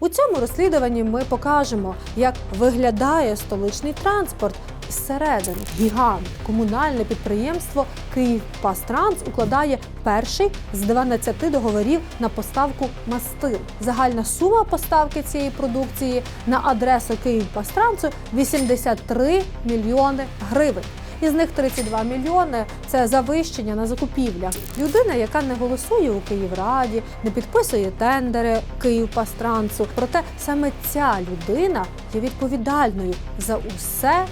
У цьому розслідуванні ми покажемо, як виглядає столичний транспорт зсередини. Гігант, комунальне підприємство «Київпастранс» укладає перший з 12 договорів на поставку мастил. Загальна сума поставки цієї продукції на адресу «Київпастрансу» – 83 мільйони гривень. Із них 32 мільйони це завищення на закупівлях. Людина, яка не голосує у Київраді, не підписує тендери Київпастрансу. Проте саме ця людина є відповідальною за усе,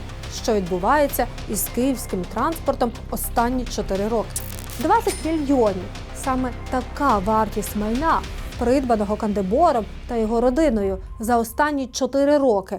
що відбувається із київським транспортом останні 4 роки. 20 мільйонів саме така вартість майна, придбаного Кандебором та його родиною за останні 4 роки.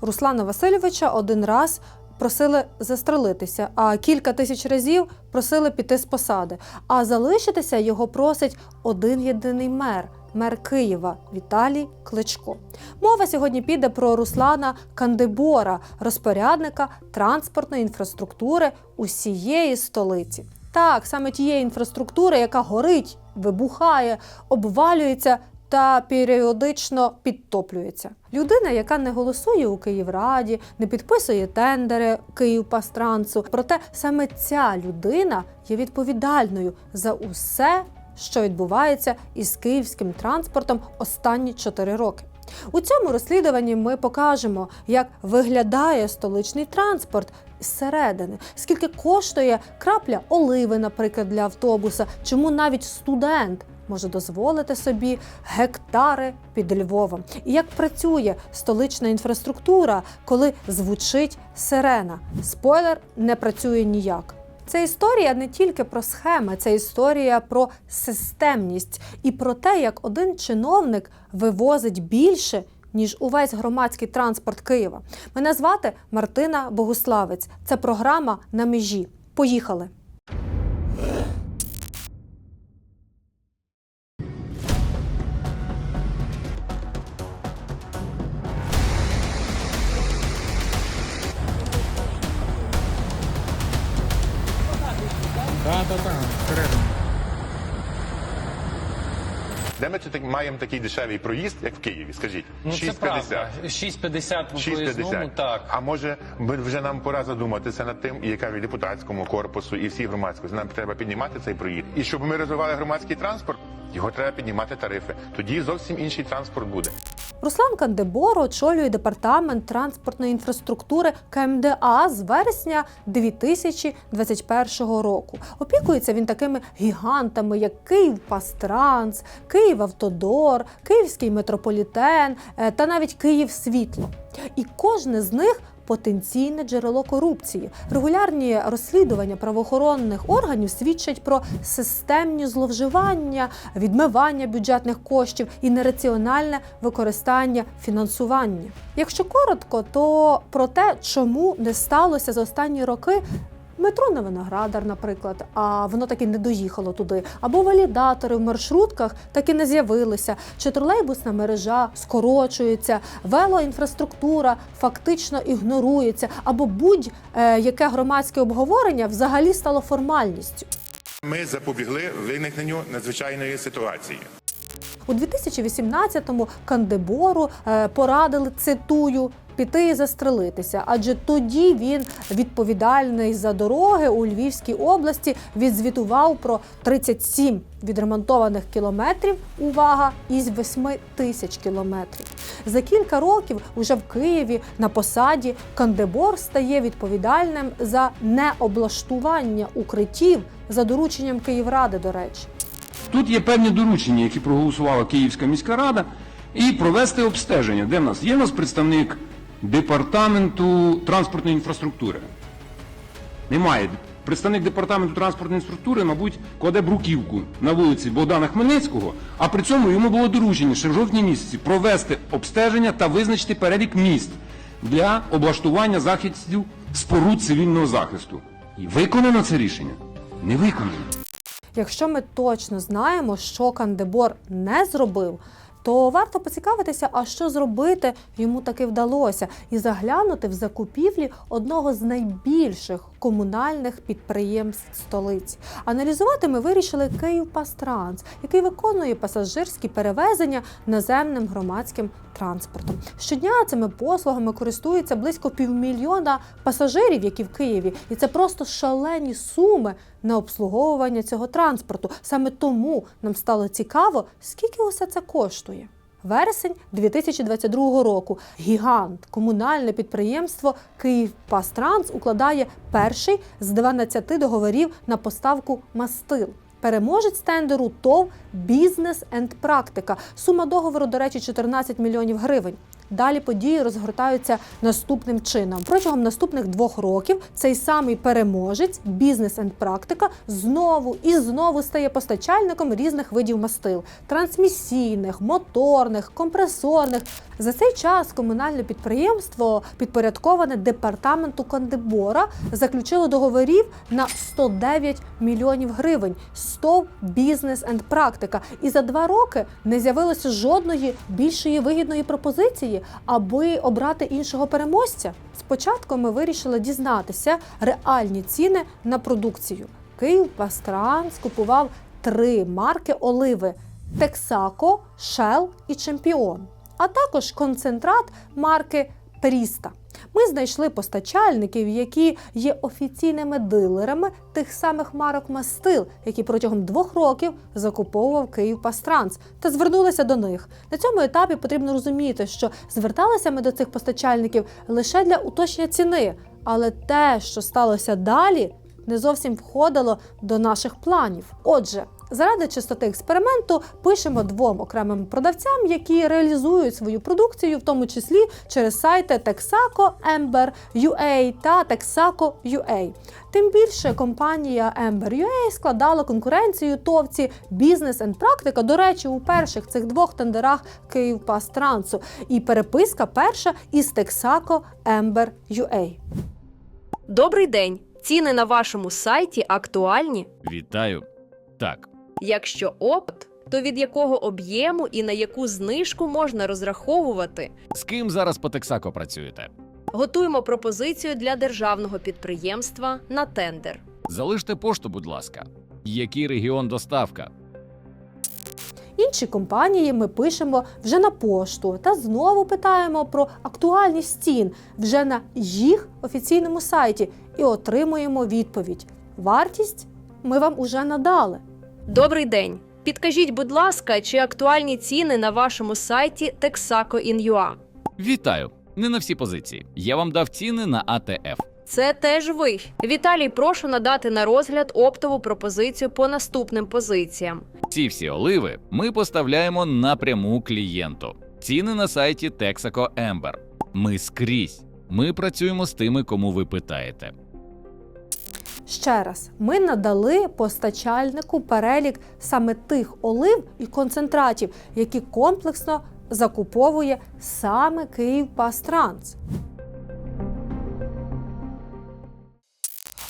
Руслана Васильовича один раз просили застрелитися, а кілька тисяч разів просили піти з посади. А залишитися його просить один єдиний мер. Мер Києва Віталій Кличко. Мова сьогодні піде про Руслана Кандибора, розпорядника транспортної інфраструктури усієї столиці. Так, саме тієї інфраструктури, яка горить, вибухає, обвалюється та періодично підтоплюється. Людина, яка не голосує у Київраді, не підписує тендери Київпастрансу. Проте саме ця людина є відповідальною за усе, що відбувається із київським транспортом останні 4 роки. У цьому розслідуванні ми покажемо, як виглядає столичний транспорт зсередини, скільки коштує крапля оливи, наприклад, для автобуса, чому навіть студент може дозволити собі гектари під Львовом. І як працює столична інфраструктура, коли звучить сирена. Спойлер не працює ніяк. Це історія не тільки про схеми, це історія про системність і про те, як один чиновник вивозить більше. Ніж увесь громадський транспорт Києва. Мене звати Мартина Богуславець. Це програма на межі. Поїхали. Маємо такий дешевий проїзд, як в Києві? Скажіть, Ну, це 6,50. правда. 6,50 по проїзному, так. А може, вже нам пора задуматися над тим, і яка від депутатському корпусу і всій громадськості. Нам треба піднімати цей проїзд. І щоб ми розвивали громадський транспорт, його треба піднімати тарифи. Тоді зовсім інший транспорт буде. Руслан Кандебор очолює департамент транспортної інфраструктури КМДА з вересня 2021 року. Опікується він такими гігантами, як Київпастранс, Київавтодор, Київський метрополітен е, та навіть Київсвітло. І кожне з них потенційне джерело корупції. Регулярні розслідування правоохоронних органів свідчать про системні зловживання, відмивання бюджетних коштів і нераціональне використання фінансування. Якщо коротко, то про те, чому не сталося за останні роки. Метро на Виноградар, наприклад, а воно таки не доїхало туди. Або валідатори в маршрутках таки не з'явилися, чи тролейбусна мережа скорочується, велоінфраструктура фактично ігнорується, або будь-яке громадське обговорення взагалі стало формальністю. Ми запобігли виникненню надзвичайної ситуації. У 2018-му Кандебору е, порадили цитую. Піти і застрелитися, адже тоді він відповідальний за дороги у Львівській області відзвітував про 37 відремонтованих кілометрів. Увага із 8 тисяч кілометрів. За кілька років уже в Києві на посаді Кандебор стає відповідальним за необлаштування укриттів за дорученням Київради. До речі. Тут є певні доручення, які проголосувала Київська міська рада, і провести обстеження. Де в нас? Є в нас представник департаменту транспортної інфраструктури. Немає. Представник департаменту транспортної інфраструктури, мабуть, кладе бруківку на вулиці Богдана Хмельницького, а при цьому йому було доручення ще в жовтні місяці провести обстеження та визначити перелік міст для облаштування захистів споруд цивільного захисту. І виконано це рішення? Не виконано. Якщо ми точно знаємо, що Кандебор не зробив, то варто поцікавитися, а що зробити йому таки вдалося, і заглянути в закупівлі одного з найбільших комунальних підприємств столиці. Аналізувати ми вирішили Київпастранс, який виконує пасажирські перевезення наземним громадським транспортом. Щодня цими послугами користується близько півмільйона пасажирів, які в Києві, і це просто шалені суми на обслуговування цього транспорту. Саме тому нам стало цікаво, скільки усе це коштує. Вересень 2022 року гігант комунальне підприємство Київпастранс укладає перший з 12 договорів на поставку мастил. Переможець тендеру ТОВ Бізнес енд Практика. Сума договору, до речі, 14 мільйонів гривень. Далі події розгортаються наступним чином. Протягом наступних двох років цей самий переможець бізнес енд практика знову і знову стає постачальником різних видів мастил: трансмісійних, моторних, компресорних. За цей час комунальне підприємство, підпорядковане департаменту Кондебора, заключило договорів на 109 мільйонів гривень. 100 бізнес енд практика. І за два роки не з'явилося жодної більшої вигідної пропозиції, аби обрати іншого переможця. Спочатку ми вирішили дізнатися реальні ціни на продукцію. Київ Пастран скупував три марки оливи: Тексако, Шел і Чемпіон, а також концентрат марки Пріста. Ми знайшли постачальників, які є офіційними дилерами тих самих марок мастил, які протягом двох років закуповував Київ Пастранс, та звернулися до них. На цьому етапі потрібно розуміти, що зверталися ми до цих постачальників лише для уточнення ціни, але те, що сталося далі, не зовсім входило до наших планів. Отже, заради чистоти експерименту пишемо двом окремим продавцям, які реалізують свою продукцію, в тому числі через сайти Texaco, Ember, UA та Texaco UA. Тим більше компанія Ember UA складала конкуренцію товці Бізнес енд Практика. До речі, у перших цих двох тендерах Київпастрансу. І переписка перша із Texaco Ember UA. Добрий день! Ціни на вашому сайті актуальні. Вітаю. Так, Якщо опт, то від якого об'єму і на яку знижку можна розраховувати? з ким зараз по Тексако працюєте? Готуємо пропозицію для державного підприємства на тендер. Залиште пошту, будь ласка. Який регіон доставка? Інші компанії ми пишемо вже на пошту та знову питаємо про актуальність цін вже на їх офіційному сайті і отримуємо відповідь. Вартість ми вам уже надали. Добрий день! Підкажіть, будь ласка, чи актуальні ціни на вашому сайті Texaco.in.ua? Вітаю! Не на всі позиції. Я вам дав ціни на АТФ. Це теж ви. Віталій, прошу надати на розгляд оптову пропозицію по наступним позиціям. Ці всі оливи ми поставляємо напряму клієнту. Ціни на сайті Texaco Ember. Ми скрізь. Ми працюємо з тими, кому ви питаєте. Ще раз, ми надали постачальнику перелік саме тих олив і концентратів, які комплексно закуповує саме Київпастранс.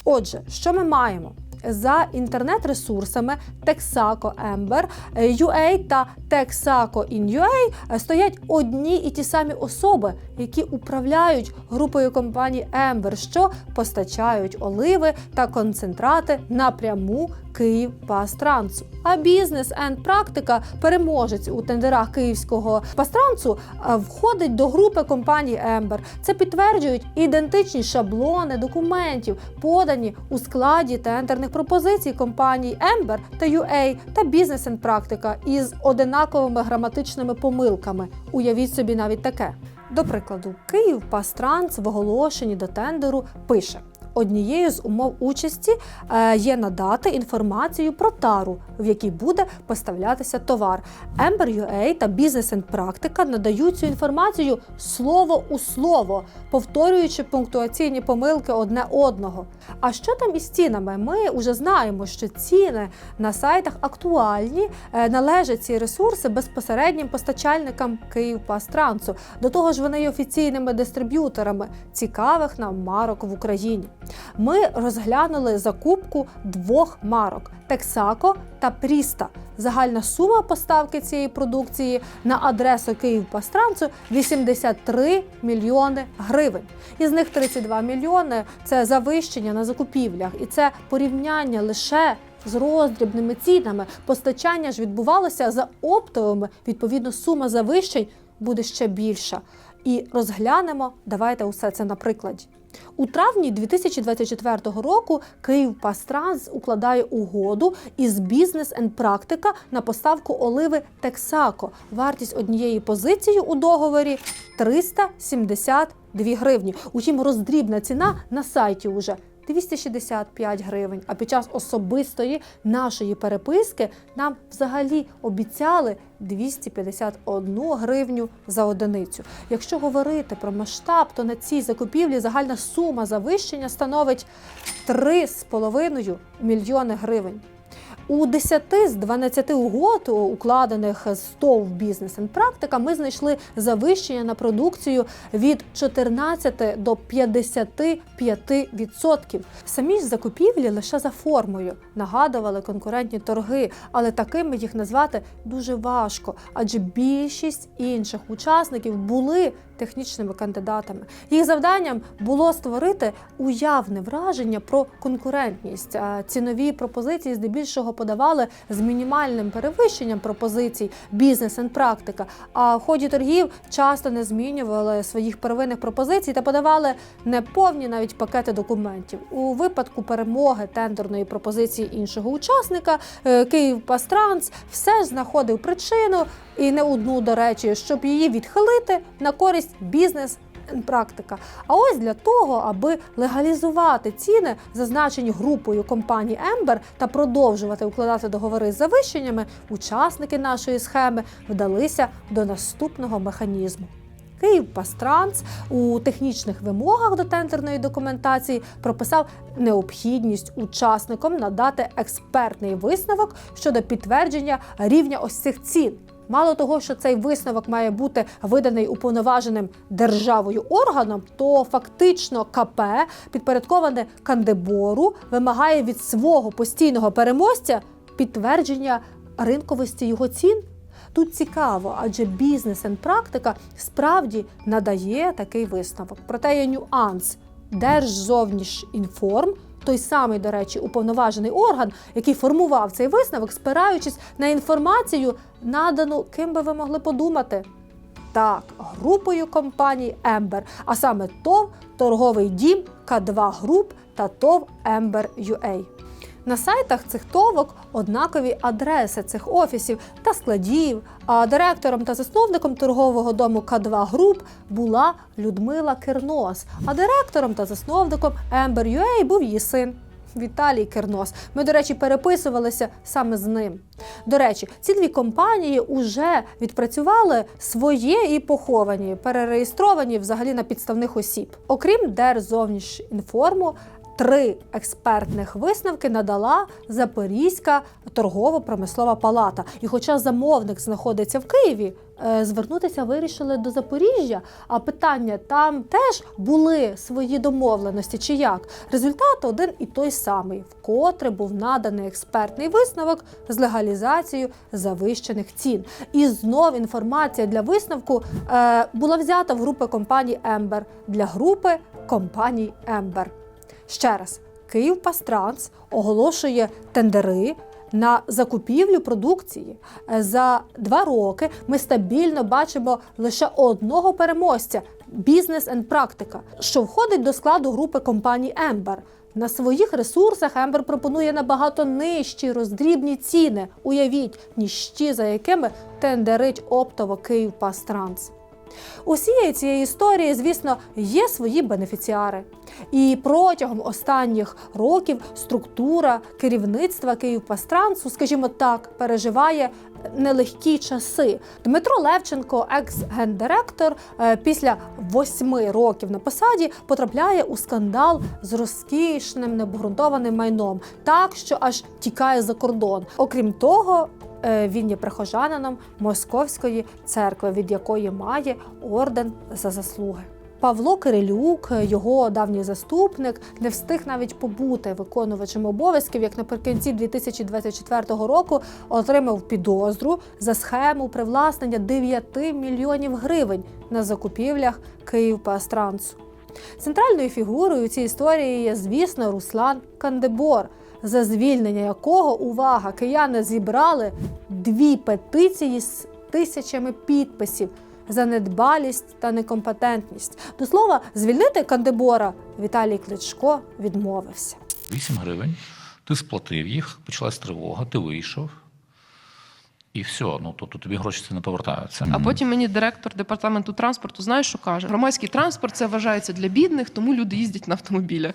Отже, що ми маємо? За інтернет-ресурсами Texaco Ember е, UA та Texaco in UA е, стоять одні і ті самі особи, які управляють групою компаній Ember, що постачають оливи та концентрати напряму Київпастрансу. А бізнес енд практика, переможець у тендерах київського пастрансу, е, входить до групи компаній Ембер. Це підтверджують ідентичні шаблони документів, подані у складі тендерних пропозицій компаній Ембер та UA та Business and практика із одинаковими граматичними помилками. Уявіть собі навіть таке. До прикладу, Київ Пастранс в оголошенні до тендеру пише. Однією з умов участі е, є надати інформацію про тару, в якій буде поставлятися товар. Ember.ua та Business and Практика надають цю інформацію слово у слово, повторюючи пунктуаційні помилки одне одного. А що там із цінами? Ми вже знаємо, що ціни на сайтах актуальні, е, належать ці ресурси безпосереднім постачальникам Київпастрансу. До того ж, вони є офіційними дистриб'юторами цікавих нам марок в Україні. Ми розглянули закупку двох марок Texaco та Пріста. Загальна сума поставки цієї продукції на адресу Київпастранцу 83 мільйони гривень. Із них 32 мільйони це завищення на закупівлях, і це порівняння лише з роздрібними цінами. Постачання ж відбувалося за оптовими. Відповідно, сума завищень буде ще більша. І розглянемо. Давайте усе це на прикладі. У травні 2024 року Київ Пастранс укладає угоду із бізнес енд практика на поставку оливи Тексако. Вартість однієї позиції у договорі 372 гривні. Утім, роздрібна ціна на сайті уже 265 гривень. А під час особистої нашої переписки нам взагалі обіцяли 251 гривню за одиницю. Якщо говорити про масштаб, то на цій закупівлі загальна сума завищення становить 3,5 мільйони гривень. У 10 з 12 угод, укладених з ТОВ бізнес і практика, ми знайшли завищення на продукцію від 14 до 55%. Самі ж закупівлі лише за формою нагадували конкурентні торги, але такими їх назвати дуже важко, адже більшість інших учасників були технічними кандидатами. Їх завданням було створити уявне враження про конкурентність. Цінові пропозиції здебільшого подавали з мінімальним перевищенням пропозицій бізнес і практика. А в ході торгів часто не змінювали своїх первинних пропозицій та подавали неповні навіть пакети документів. У випадку перемоги тендерної пропозиції іншого учасника е, Київпастранс все ж знаходив причину і не одну, до речі, щоб її відхилити на користь бізнес. Практика. А ось для того, аби легалізувати ціни, зазначені групою компаній Ембер, та продовжувати укладати договори з завищеннями, учасники нашої схеми вдалися до наступного механізму. Київпастранс у технічних вимогах до тендерної документації прописав необхідність учасникам надати експертний висновок щодо підтвердження рівня ось цих цін. Мало того, що цей висновок має бути виданий уповноваженим державою органом, то фактично КП, підпорядковане Кандебору, вимагає від свого постійного переможця підтвердження ринковості його цін. Тут цікаво, адже бізнес практика справді надає такий висновок. Проте є нюанс. Держзовнішінформ, той самий, до речі, уповноважений орган, який формував цей висновок, спираючись на інформацію, надану ким би ви могли подумати. Так, групою компаній Ембер, а саме ТОВ, торговий дім, К2 Груп та ТОВ Ембер UA. На сайтах цих товок однакові адреси цих офісів та складів. А директором та засновником торгового дому К2 Груп була Людмила Кернос. А директором та засновником Ember UA був її син. Віталій Кернос. Ми, до речі, переписувалися саме з ним. До речі, ці дві компанії вже відпрацювали своє і поховані, перереєстровані взагалі на підставних осіб. Окрім Держзовнішінформу, Три експертних висновки надала Запорізька торгово-промислова палата. І хоча замовник знаходиться в Києві, е, звернутися вирішили до Запоріжжя. А питання там теж були свої домовленості чи як. Результат один і той самий, вкотре був наданий експертний висновок з легалізацією завищених цін. І знов інформація для висновку е, була взята в групи компаній Ембер для групи компаній Ембер. Ще раз, Київпастранс оголошує тендери на закупівлю продукції. За два роки ми стабільно бачимо лише одного переможця бізнес енд практика, що входить до складу групи компаній Ембер. На своїх ресурсах Ембер пропонує набагато нижчі роздрібні ціни. Уявіть, ніж ті, за якими тендерить оптово Київпастранс. Усієї цієї історії, звісно, є свої бенефіціари. І протягом останніх років структура керівництва Київпастрансу, скажімо так, переживає нелегкі часи. Дмитро Левченко, екс-гендиректор, е, після восьми років на посаді потрапляє у скандал з розкішним необґрунтованим майном, так що аж тікає за кордон. Окрім того, він є прихожанином Московської церкви, від якої має орден за заслуги. Павло Кирилюк, його давній заступник, не встиг навіть побути виконувачем обов'язків, як наприкінці 2024 року отримав підозру за схему привласнення 9 мільйонів гривень на закупівлях Київпастрансу. Центральною фігурою у цій історії є, звісно, Руслан Кандебор, за звільнення якого увага кияни зібрали дві петиції з тисячами підписів за недбалість та некомпетентність. До слова, звільнити Кандебора Віталій Кличко відмовився. 8 гривень, ти сплатив їх, почалась тривога, ти вийшов. І все, ну тобто тобі гроші це не повертаються. А потім мені директор департаменту транспорту, знаєш, що каже? Громадський транспорт це вважається для бідних, тому люди їздять на автомобілях.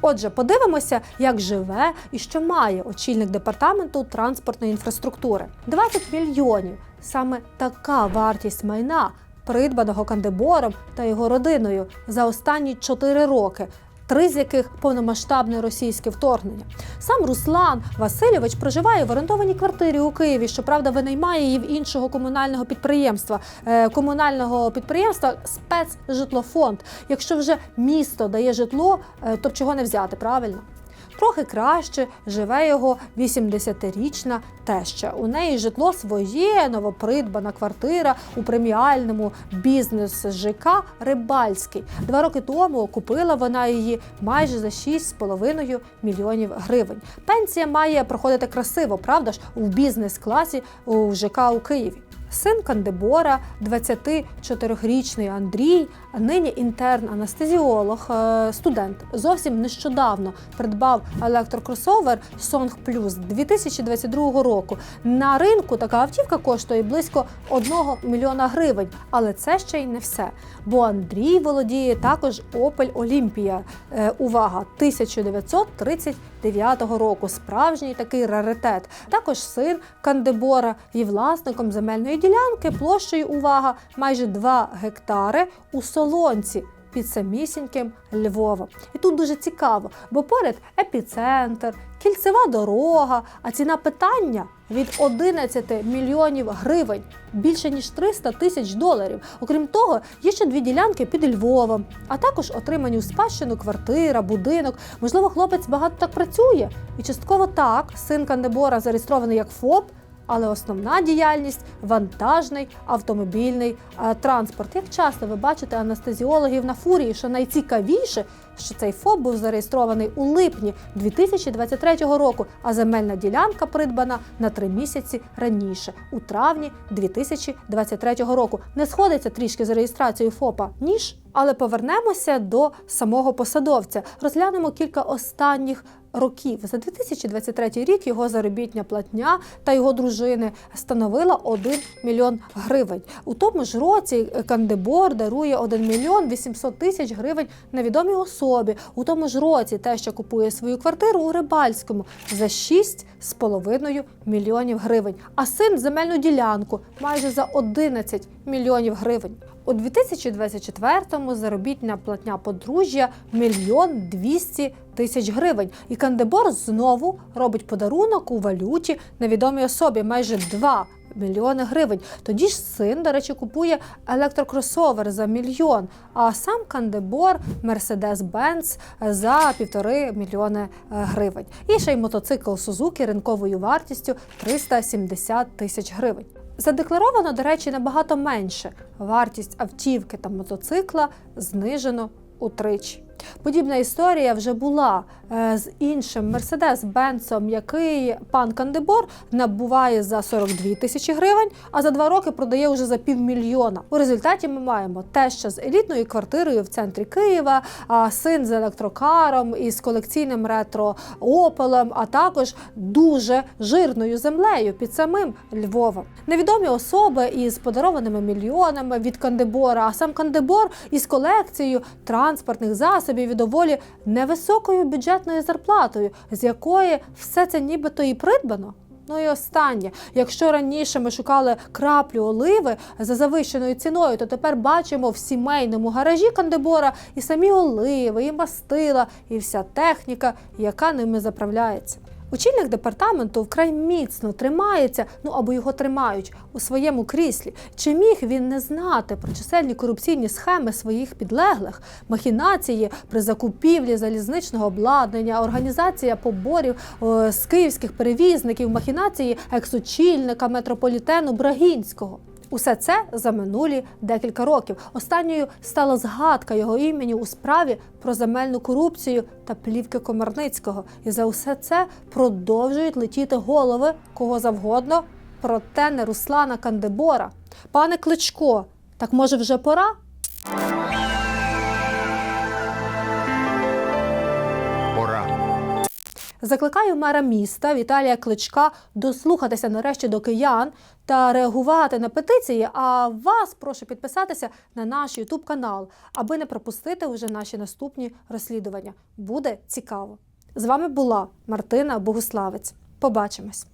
Отже, подивимося, як живе і що має очільник департаменту транспортної інфраструктури. 20 мільйонів саме така вартість майна, придбаного Кандебором та його родиною за останні 4 роки. Три з яких повномасштабне російське вторгнення. Сам Руслан Васильович проживає в орендованій квартирі у Києві. Щоправда, винаймає її в іншого комунального підприємства, е, комунального підприємства спецжитлофонд. Якщо вже місто дає житло, е, то чого не взяти, правильно? Трохи краще живе його 80-річна теща. У неї житло своє, новопридбана квартира у преміальному бізнес ЖК Рибальський. Два роки тому купила вона її майже за 6,5 мільйонів гривень. Пенсія має проходити красиво, правда ж, у бізнес-класі у ЖК у Києві. Син Кандебора, 24-річний Андрій, нині інтерн, анестезіолог, е, студент, зовсім нещодавно придбав електрокросовер Song Plus 2022 року. На ринку така автівка коштує близько 1 мільйона гривень, але це ще й не все. Бо Андрій володіє також Opel Olympia. Е, увага, 1930 9-го року. Справжній такий раритет. Також син Кандебора є власником земельної ділянки площею, увага, майже 2 гектари у солонці. Під самісіньким Львовом. І тут дуже цікаво, бо поряд епіцентр, кільцева дорога, а ціна питання від 11 мільйонів гривень більше ніж 300 тисяч доларів. Окрім того, є ще дві ділянки під Львовом, а також отримані у спадщину квартира, будинок. Можливо, хлопець багато так працює. І частково так син Кандебора зареєстрований як ФОП. Але основна діяльність вантажний автомобільний е, транспорт. Як часто ви бачите анестезіологів на фурії, що найцікавіше, що цей ФОП був зареєстрований у липні 2023 року, а земельна ділянка придбана на три місяці раніше, у травні 2023 року. Не сходиться трішки з реєстрацією ФОПа, ніж. Але повернемося до самого посадовця. Розглянемо кілька останніх років. За 2023 рік його заробітня платня та його дружини становила 1 мільйон гривень. У тому ж році Кандебор дарує 1 мільйон 800 тисяч гривень невідомій особі. У тому ж році те, що купує свою квартиру у Рибальському за 6,5 мільйонів гривень. А син земельну ділянку майже за 11 мільйонів гривень. У 2024-му заробітна платня подружжя мільйон 200 тисяч гривень. І Кандебор знову робить подарунок у валюті невідомій особі майже 2 мільйони гривень. Тоді ж син, до речі, купує електрокросовер за мільйон, а сам Кандебор Mercedes-Benz за півтори мільйони е, гривень. І ще й мотоцикл Сузуки ринковою вартістю 370 тисяч гривень. Задекларовано, до речі, набагато менше. Вартість автівки та мотоцикла знижено утричі. Подібна історія вже була е, з іншим Мерседес-Бенцом, який пан Кандебор набуває за 42 тисячі гривень, а за два роки продає вже за півмільйона. У результаті ми маємо теща з елітною квартирою в центрі Києва, син з електрокаром із колекційним ретро Опелем, а також дуже жирною землею під самим Львовом. Невідомі особи із подарованими мільйонами від Кандебора, а сам Кандебор із колекцією транспортних засобів і доволі невисокою бюджетною зарплатою, з якої все це нібито і придбано. Ну і останнє, якщо раніше ми шукали краплю оливи за завищеною ціною, то тепер бачимо в сімейному гаражі Кандебора і самі оливи, і мастила, і вся техніка, яка ними заправляється. Очільник департаменту вкрай міцно тримається, ну або його тримають у своєму кріслі. Чи міг він не знати про чисельні корупційні схеми своїх підлеглих, махінації при закупівлі залізничного обладнання, організація поборів е, з київських перевізників, махінації екс-очільника метрополітену Брагінського? Усе це за минулі декілька років. Останньою стала згадка його імені у справі про земельну корупцію та плівки Комарницького. І за усе це продовжують летіти голови кого завгодно, проте не Руслана Кандебора. Пане Кличко, так може вже пора? Закликаю мера міста Віталія Кличка дослухатися нарешті до киян та реагувати на петиції. А вас прошу підписатися на наш Ютуб канал, аби не пропустити вже наші наступні розслідування. Буде цікаво. З вами була Мартина Богуславець. Побачимось.